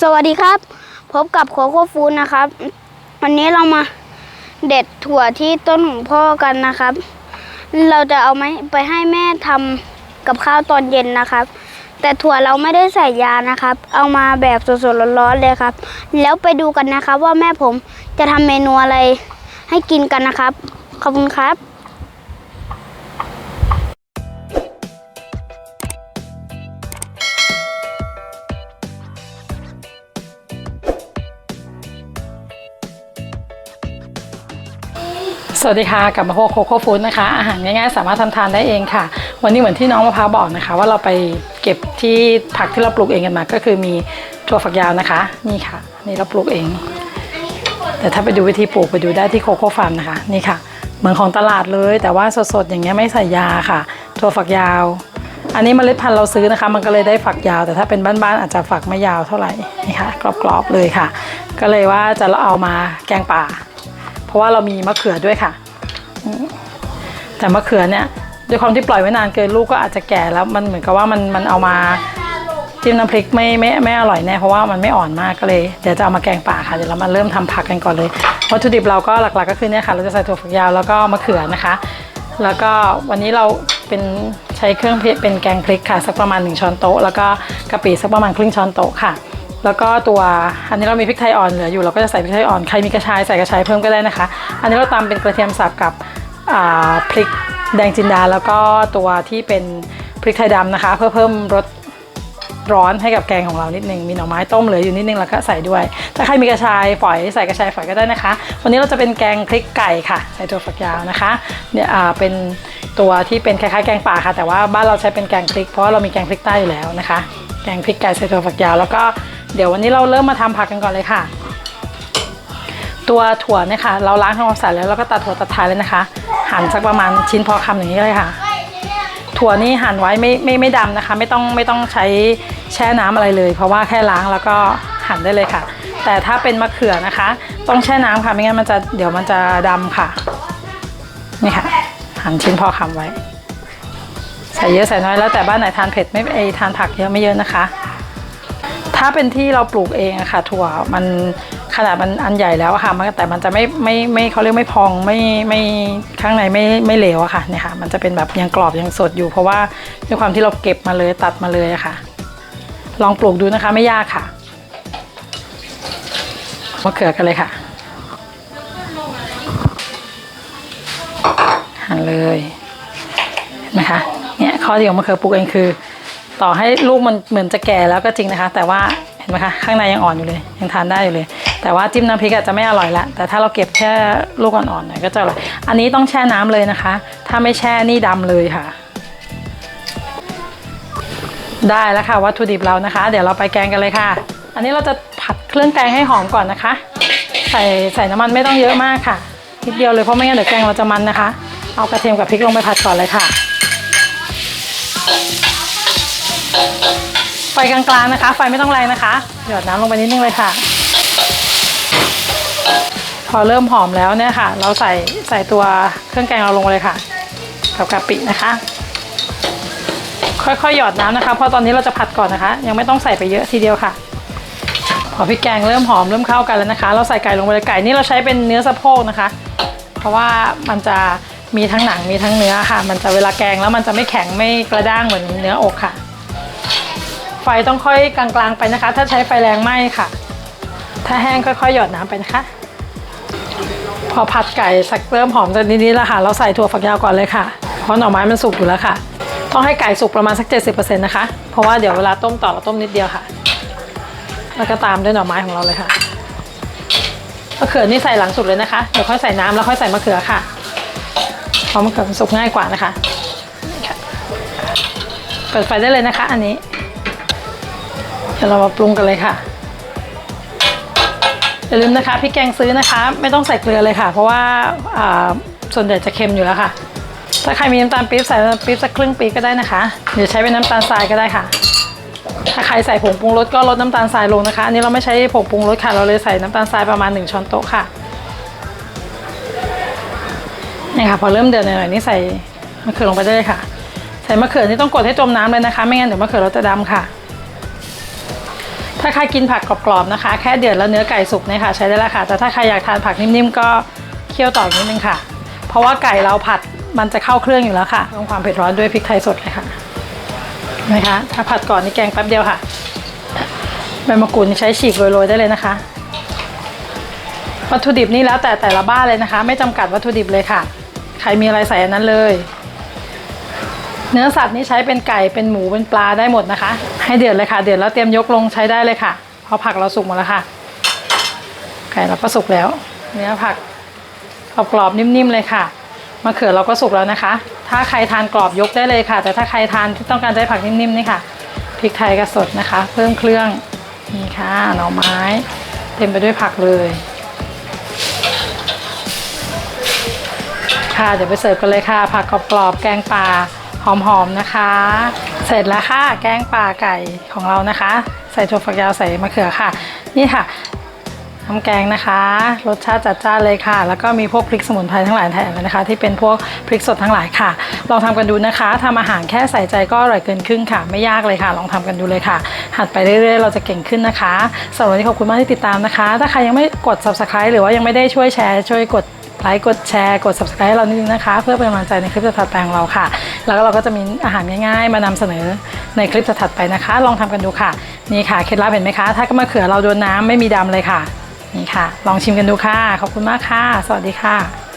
สวัสดีครับ พบกับโคโค่ฟูนะครับ วันนี้เรามาเด็ดถั่วที่ต้นของพ่อกันนะครับ เราจะเอาไม้ไปให้แม่ทำกับข้าวตอนเย็นนะครับ แต่ถั่วเราไม่ได้ใส่ยานะครับ เอามาแบบสดๆร้อนๆเลยครับ แล้วไปดูกันนะครับว่าแม่ผมจะทำเมนูอะไรให้กินกันนะครับ ขอบคุณครับ สวัสดีค่ะกลับมาพบโคโค่ฟู้ดนะคะ อาหารง่ายๆ สามารถทำทานได้เองค่ะ วันนี้เหมือนที่น้องมะพร้าวบอกนะคะ ว่าเราไปเก็บที่ผักที่เราปลูกเองกันมา ก็คือมีถั่วฝักยาวนะคะ นี่ค่ะ นี่เราปลูกเอง แต่ถ้าไปดูวิธีปลูกไปดูได้ที่โคโค่ฟาร์มนะคะ นี่ค่ะ เหมือนของตลาดเลย แต่ว่าสดๆอย่างเงี้ยไม่ใส่ยาค่ะถั่วฝักยาว อันนี้เมล็ดพันธุ์เราซื้อนะคะ มันก็เลยได้ฝักยาว แต่ถ้าเป็นบ้านๆอาจจะฝักไม่ยาวเท่าไหร่นี่ค่ะกรอบๆเลยค่ะ ก็เลยว่าจะเอามาแกงป่า เพราะว่าเรามีมะเขือด้วยค่ะ แต่มะเขือเนี่ยด้วยความที่ปล่อยไว้นานเกินลูกก็อาจจะแก่แล้วมันเหมือนกับว่ามันมันเอามาจิ้มน้ำพริกไม่ไม่ไม่อร่อยแน่เพราะว่ามันไม่อ่อนมากก็เลยเดี๋ยวจะเอามาแกงป่าค่ะเดี๋ยวเรามาเริ่มทำผักกันก่อนเลยวัตถุดิบเราก็หลักๆก็คือเนี่ยค่ะ เราจะใส่ถั่วฝักยาวแล้วก็มะเขือนะคะ แล้วก็วันนี้เราเป็นใช้เครื่องเพเป็นแกงพริกค่ะ สักประมาณ 1 ช้อนโต๊ะ แล้วก็กะปิสักประมาณครึ่งช้อนโต๊ะค่ะ แล้วก็ตัวอันนี้เรามีพริกไทยอ่อนเหลืออยู่เราก็จะใส่พริกไทยอ่อนใครมีกระชายใส่กระชายเพิ่มก็ได้นะคะ อันนี้เราตำเป็นกระเทียมสับกับพริกแดงจินดา แล้วก็ตัวที่เป็นพริกไทยดำนะคะ เพื่อเพิ่มรสร้อนให้กับแกงของเรานิดนึงมีหน่อไม้ต้มเหลืออยู่นิดนึงแล้วก็ใส่ด้วย ถ้าใครมีกระชายฝอยใส่กระชายฝอยก็ได้นะคะ วันนี้เราจะเป็นแกงพริกไก่ค่ะ ใส่ตัวฝักยาวนะคะเนี่ยเป็นตัวที่เป็นคล้ายๆแกงป่าค่ะ แต่ว่าบ้านเราใช้เป็นแกงพริกเพราะเรามีแกงพริกใต้อยู่แล้วนะคะ แกงพริกไก่ใส่ตัวฝักยาวแล้วก็ เดี๋ยววันนี้เราเริ่มมาทำผักกันก่อนเลยค่ะ ตัวถั่วเนี่ยค่ะ เราล้างทำความสะอาดแล้วเราก็ตัดถั่วตัดท้ายเลยนะคะ หั่นสักประมาณชิ้นพอคำอย่างนี้เลยค่ะ ถั่วนี่หั่นไว้ไม่ไม่ไม่ดำนะคะ ไม่ต้องไม่ต้องใช้แช่น้ำอะไรเลย เพราะว่าแค่ล้างแล้วก็หั่นได้เลยค่ะ แต่ถ้าเป็นมะเขือนะคะ ต้องแช่น้ำค่ะไม่งั้นมันจะเดี๋ยวมันจะดำค่ะนี่ค่ะ หั่นชิ้นพอคำไว้ใส่เยอะใส่น้อยแล้วแต่บ้านไหนทานเผ็ดไม่ไอทานผักเยอะไม่เยอะนะคะ ถ้าเป็นที่เราปลูกเองอะค่ะ ถั่วมันขนาดมันอันใหญ่แล้วอะค่ะมันแต่มันจะไม่ไม่ไม่เขาเรียกไม่พองไม่ไม่ข้างในไม่ไม่เหลวอะค่ะเนี่ยค่ะ มันจะเป็นแบบยังกรอบยังสดอยู่ เพราะว่าด้วยความที่เราเก็บมาเลยตัดมาเลยอะค่ะ ลองปลูกดูนะคะไม่ยากค่ะมะเขือกันเลยค่ะหั่นเลยเห็นไหมคะเนี่ยข้อดีของมะเขือปลูกเองคือ ต่อให้ลูกมันเหมือนจะแก่แล้วก็จริงนะคะ แต่ว่าเห็นไหมคะข้างในยังอ่อนอยู่เลย ยังทานได้อยู่เลย แต่ว่าจิ้มน้ำพริกอาจจะไม่อร่อยละแต่ถ้าเราเก็บแค่ลูกอ่อนๆหน่อยก็จะอร่อยอันนี้ต้องแช่น้ำเลยนะคะ ถ้าไม่แช่นี่ดำเลยค่ะ ได้แล้วค่ะวัตถุดิบเรานะคะ เดี๋ยวเราไปแกงกันเลยค่ะ อันนี้เราจะผัดเครื่องแกงให้หอมก่อนนะคะ ใส่ใส่น้ำมันไม่ต้องเยอะมากค่ะนิดเดียวเลยเพราะไม่งั้นเดี๋ยวแกงเราจะมันนะคะ เอากระเทียมกับพริกลงไปผัดก่อนเลยค่ะ ฟกลางๆนะคะ ไฟไม่ต้องแรงนะคะ หยดน้ำลงไปนิดนึงเลยค่ะ พอเริ่มหอมแล้วเนี่ยค่ะ เราใส่ใส่ตัวเครื่องแกงเราลงเลยค่ะ กับกะปินะคะ ค่อยๆหยอดน้ำนะคะ เพราะตอนนี้เราจะผัดก่อนนะคะ ยังไม่ต้องใส่ไปเยอะทีเดียวค่ะ พอพริกแกงเริ่มหอมเริ่มเข้ากันแล้วนะคะ เราใส่ไก่ลงไปเลยไก่นี่เราใช้เป็นเนื้อสะโพกนะคะ เพราะว่ามันจะมีทั้งหนังมีทั้งเนื้อค่ะ มันจะเวลาแกงแล้วมันจะไม่แข็งไม่กระด้างเหมือนเนื้ออกค่ะ ฟต้องค่อยกลางๆไปนะคะ ถ้าใช้ไฟแรงไหม้ค่ะ ถ้าแห้งค่อยๆ หยอดน้ำไปนะคะ พอผัดไก่สักเริ่มหอมจะนิดๆแล้วค่ะ เราใส่ถั่วฝักยาวก่อนเลยค่ะ เพราะหน่อไม้มันสุกอยู่แล้วค่ะ ต้องให้ไก่สุกประมาณสัก 70%นะคะ เพราะว่าเดี๋ยวเวลาต้มต่อเราต้มนิดเดียวค่ะ แล้วก็ตามด้วยหน่อไม้ของเราเลยค่ะ มะเขือนี่ใส่หลังสุดเลยนะคะ เดี๋ยวค่อยใส่น้ำแล้วค่อยใส่มะเขือค่ะ เพราะมะเขือมันสุกง่ายกว่านะคะค่ะเปิดไฟได้เลยนะคะ อันนี้ เดี๋ยวเรามาปรุงกันเลยค่ะอย่าลืมนะคะพริกแกงซื้อนะคะ ไม่ต้องใส่เกลือเลยค่ะ เพราะว่าส่วนใหญ่จะเค็มอยู่แล้วค่ะ ถ้าใครมีน้ำตาลปี๊บใส่น้ำตาลปี๊บสักครึ่งปี๊บก็ได้นะคะเดี๋ยวใช้เป็นน้ำตาลทรายก็ได้ค่ะ ถ้าใครใส่ผงปรุงรสก็ลดน้ำตาลทรายลงนะคะอันนี้เราไม่ใช้ผงปรุงรสค่ะเราเลยใส่น้ำตาลทรายประมาณ 1 ช้อนโต๊ะค่ะนี่ค่ะพอเริ่มเดือดหน่อยๆนี่ใส่มะเขือลงไปได้เลยค่ะ ใส่มะเขือนี่ต้องกดให้จมน้ำเลยนะคะ ไม่งั้นเดี๋ยวมะเขือเราจะดำค่ะ ถ้าใครกินผักกรอบๆนะคะ แค่เดือดแล้วเนื้อไก่สุกเนี่ยค่ะ ใช้ได้แล้วค่ะ แต่ถ้าใครอยากทานผักนิ่มๆ ก็เคี่ยวต่ออีกนิดนึงค่ะ เพราะว่าไก่เราผัดมันจะเข้าเครื่องอยู่แล้วค่ะต้องความเผ็ดร้อนด้วยพริกไทยสดเลยค่ะเห็นะคะ ถ้าผัดก่อนนี่แกงแป๊บเดียวค่ะใบมะกรูดใช้ฉีกโรยๆได้เลยนะคะ วัตถุดิบนี่แล้วแต่แต่ละบ้านเลยนะคะ ไม่จำกัดวัตถุดิบเลยค่ะ ใครมีอะไรใส่อันนั้นเลย เนื้อสัตว์นี่ใช้เป็นไก่เป็นหมูเป็นปลาได้หมดนะคะ ให้เดือดเลยค่ะเดือดแล้วเตรียมยกลงใช้ได้เลยค่ะพราะผักเราสุกหมดแล้วค่ะ ไก่เราก็สุกแล้ว เนื้อผักกรอบๆนิ่มๆเลยค่ะมะเขือเราก็สุกแล้วนะคะ ถ้าใครทานกรอบยกได้เลยค่ะ แต่ถ้าใครทานที่ต้องการใช้ผักนิ่มๆนี่ค่ะพริกไทยก็สดนะคะ เพิ่มเครื่องนี่ค่ะหน่อไม้ เต็มไปด้วยผักเลย ค่ะเดี๋ยวไปเสิร์ฟกันเลยค่ะ ผักกรอบๆแกงป่า อมๆนะคะ เสร็จแล้วค่ะแกงป่าไก่ของเรานะคะ ใส่ถั่วฝักยาวใส่มะเขือค่ะ นี่ค่ะน้ำแกงนะคะ รสชาติจัดจ้านเลยค่ะ แล้วก็มีพวกพริกสมุนไพรทั้งหลายแถมนะคะ ที่เป็นพวกพริกสดทั้งหลายค่ะ ลองทำกันดูนะคะทำอาหารแค่ใส่ใจก็อร่อยเกินครึ่งค่ะ ไม่ยากเลยค่ะ ลองทำกันดูเลยค่ะ หัดไปเรื่อยๆ เราจะเก่งขึ้นนะคะสำหรับวันนี้ขอบคุณมากที่ติดตามนะคะ ถ้าใครยังไม่กด subscribe หรือว่ายังไม่ได้ช่วยแชร์ช่วยกด ไลค์กดแชร์ กด subscribe ให้เรานิดนึงนะคะ เพื่อเป็นกำลังใจในคลิปถัดไปของเราค่ะ แล้วก็เราก็จะมีอาหารง่ายๆ มานำเสนอในคลิปถัดไปนะคะ ลองทำกันดูค่ะ นี่ค่ะเคล็ดลับเห็นไหมคะ ถ้าก็มะเขือเราโดนน้ำไม่มีดำเลยค่ะ นี่ค่ะ ลองชิมกันดูค่ะ ขอบคุณมากค่ะ สวัสดีค่ะ